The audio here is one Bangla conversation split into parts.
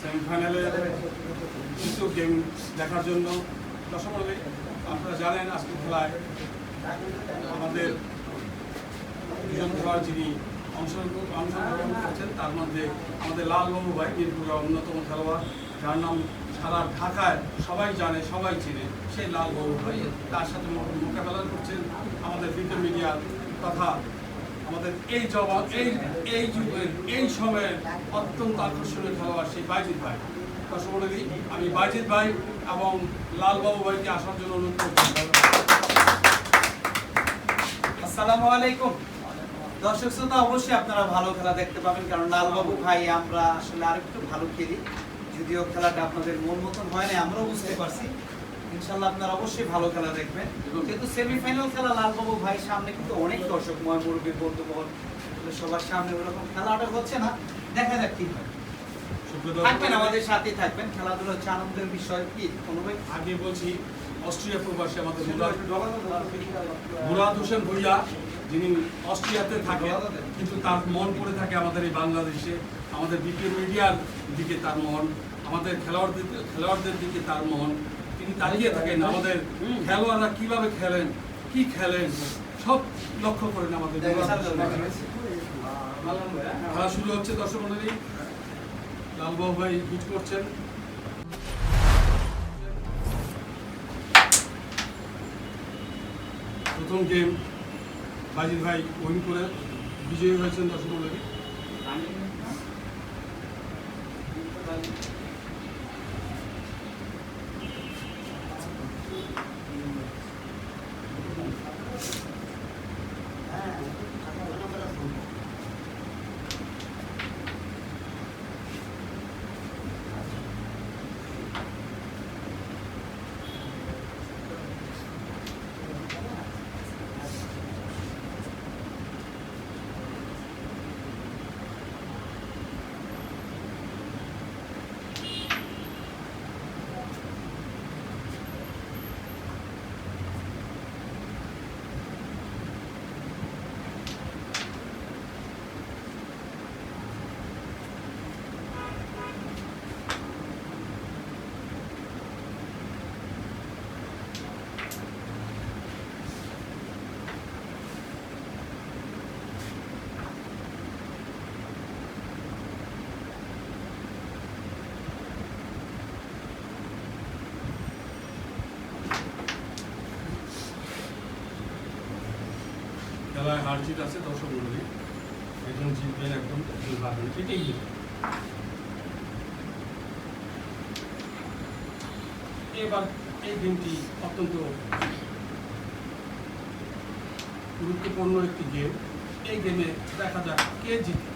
সেমিফাইনালের কিছু গেম দেখার জন্য দর্শক আপনারা জানেন আজকে খেলায় আমাদের দুজন খেলোয়াড় যিনি অংশগ্রহণ করছেন, তার মধ্যে আমাদের লালবাবু ভাই মিরপুরের অন্যতম খেলোয়াড়, যার নাম সারা ঢাকায় সবাই জানে, সবাই চেনে, সেই লালবাবু ভাই। তার সাথে মোকাবেলা করছেন আমাদের বিকেল মিডিয়ার তথা আমাদের এই জবাব এই এই যুগের এই সময়ের অত্যন্ত আকর্ষণীয় খেলোয়াড় সেই বাইজিৎ ভাই। দর্শক মণ্ডলী, আমি বাইজিৎ ভাই এবং লালবাবু ভাইকে আসার জন্য অনুরোধ করছি। আসসালামু আলাইকুম। দর্শক শ্রোতা অবশ্যই আপনারা ভালো খেলা দেখতে পাবেন কারণ লালবাবু ভাই আমরা আসলে আরেকটু ভালো খেলি। যদিও খেলাটা আপনাদের মন মতন হয় না আমরাও বুঝতে পারছি। ইনশাল্লাহ আপনারা অবশ্যই ভালো খেলা দেখবেন। যেহেতু সেমিফাইনাল খেলা লালবাবু ভাই সামনে কিন্তু অনেক দর্শক ময় মুরব্বী বন্ধু সবার সামনে ওরকম খেলাটা হচ্ছে না। দেখা যাক কি হয়। থাকবেন আমাদের সাথেই থাকবেন। খেলাধুলা হচ্ছে আনন্দের বিষয় কি কোনো ভাই? আগে বলছি অস্ট্রিয়া প্রবাসী আমাদের মুরাদ মুরাদ হোসেন ভুইয়া যিনি অস্ট্রিয়াতে থাকে কিন্তু তার মন পড়ে থাকে আমাদের এই বাংলাদেশে। আমাদের বিপিএল মিডিয়ার দিকে তার মন আমাদের খেলোয়াড়দের খেলোয়াড়দের দিকে তার মন। তিনি তাকিয়ে থাকেন আমাদের খেলোয়াড়রা কীভাবে খেলেন কি খেলেন সব লক্ষ্য করেন আমাদের। খেলা শুরু হচ্ছে দর্শক মন্ডলী। লালবাবু ভাই হিট করছেন। প্রথম গেম বাজির ভাই উইন করে বিজয়ী হয়েছেন দর্শক মন্ডলী। খেলায় হার জিত আছে দর্শক মন্ডলী একজন জিতবেন একদম এটাই গেম এবার এই গেমটি অত্যন্ত গুরুত্বপূর্ণ একটি গেম এই গেমে দেখা যাক কে জিতে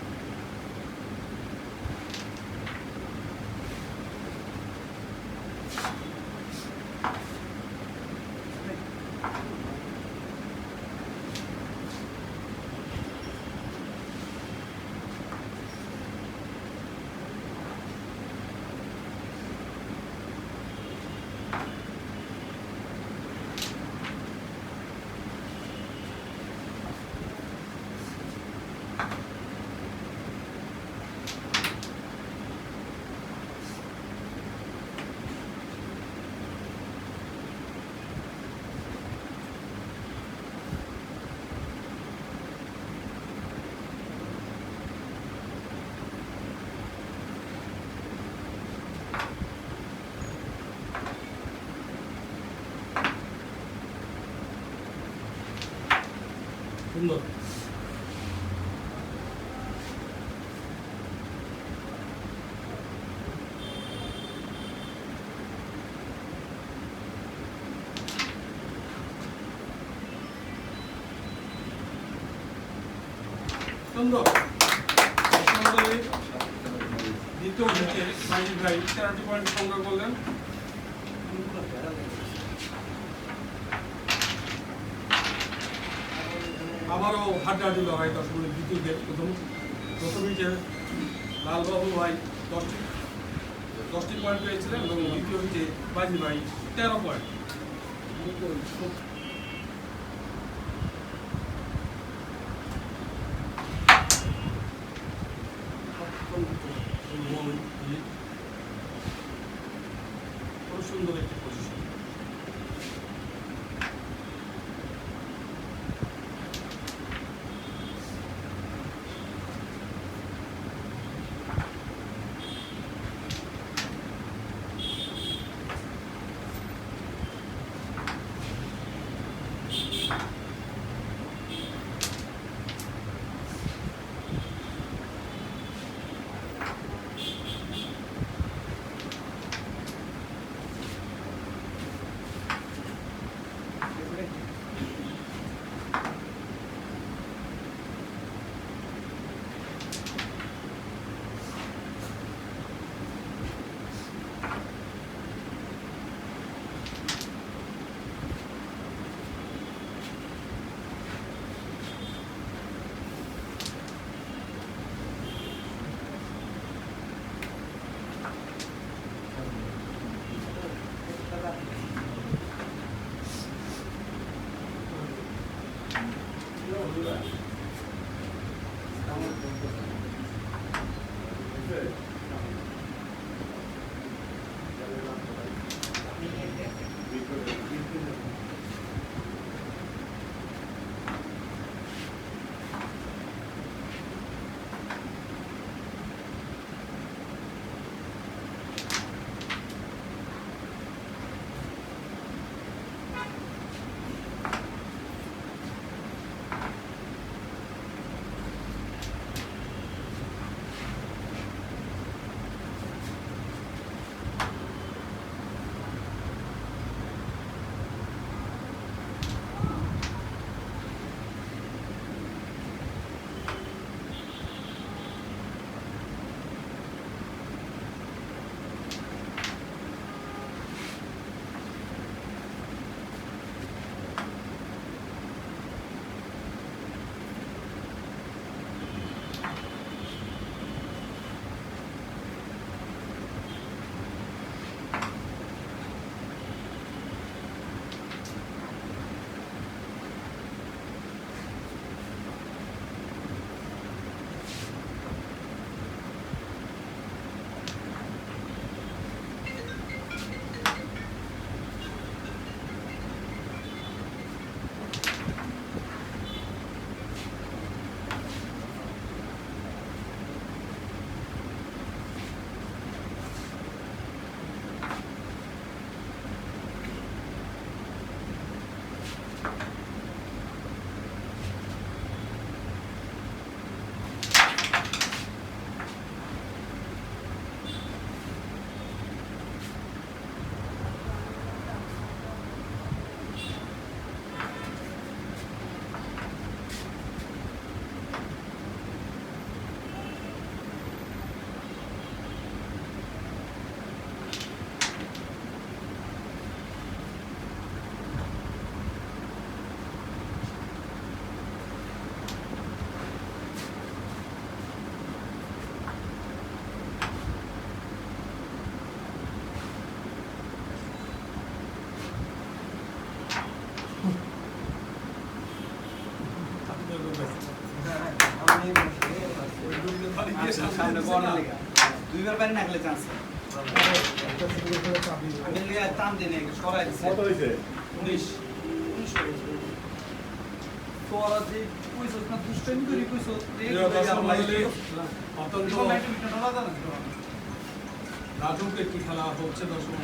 সুন্দর সুন্দর দ্বিতীয় উইকেটে সাইড ভাই তেরোটি পয়েন্ট সংগ্রহ করলেন আবারও হাড্ডাহাড্ডি লড়াই মিনিট দ্বিতীয় উইকেট প্রথম প্রথম উইকেটে লালবাবু ভাই দশটি দশটি পয়েন্ট পেয়েছিলেন এবং দ্বিতীয় উইকেটে বাজি ভাই তেরো পয়েন্ট খুব সুন্দর একটি পজিশন সামনে বড় লেগা। দুইবার পারি না গেলে চান্স আমি লিয়া টান দিনে সরাই দিছে। কত হয়েছে উনিশ। উনিশ তোরা যে কইছস না দুষ্টামি করি কইছস প্রিয় দর্শক মণ্ডলী, অত্যন্ত নাজুক একটি খেলা হচ্ছে দর্শক।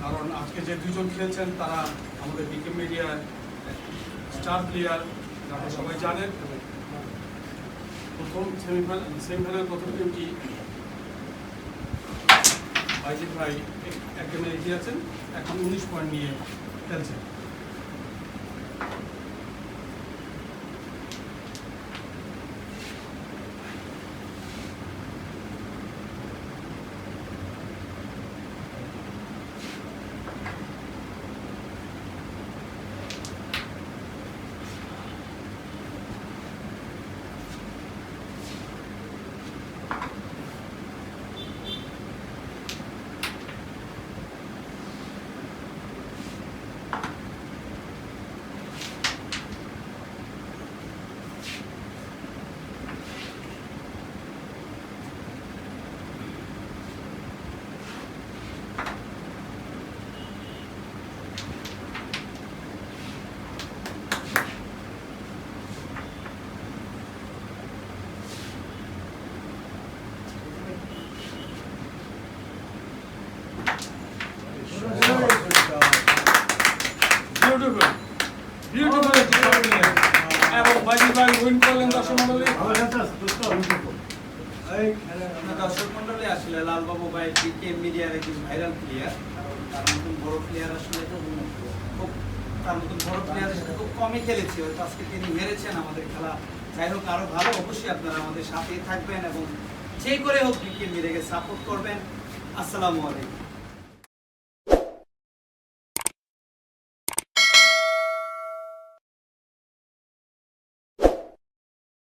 কারণ আজকে যে দুজন খেলছেন তারা আমাদের বিকে মিডিয়ার স্টার প্লেয়ার আপনারা সবাই জানেন প্রথম সেমিফাইনাল সেমিফাইনাল প্রথম গেমটি বাইজিৎ ভাই এক গেমে এগিয়ে আছেন। এখন উনিশ পয়েন্ট নিয়ে খেলছেন বিউটিফুল বিউটিফুল এবং বাইজিৎ ভাই উইন করলেন দর্শক মন্ডলী আপনার দর্শক মন্ডলী আসলে লালবাবু ভাই পিকে মিডিয়ার একজন ভাইরাল প্লেয়ার তার মতন বড় প্লেয়ার আসলে খুব তার মতন বড় প্লেয়ারের সাথে খুব কমই খেলেছি। হয়তো আজকে তিনি মেরেছেন আমাদের খেলা। যাই হোক, আরও ভালো অবশ্যই আপনারা আমাদের সাথেই থাকবেন এবং যে করে হোক বিকে মিডিয়াকে সাপোর্ট করবেন। আসসালামু আলাইকুম।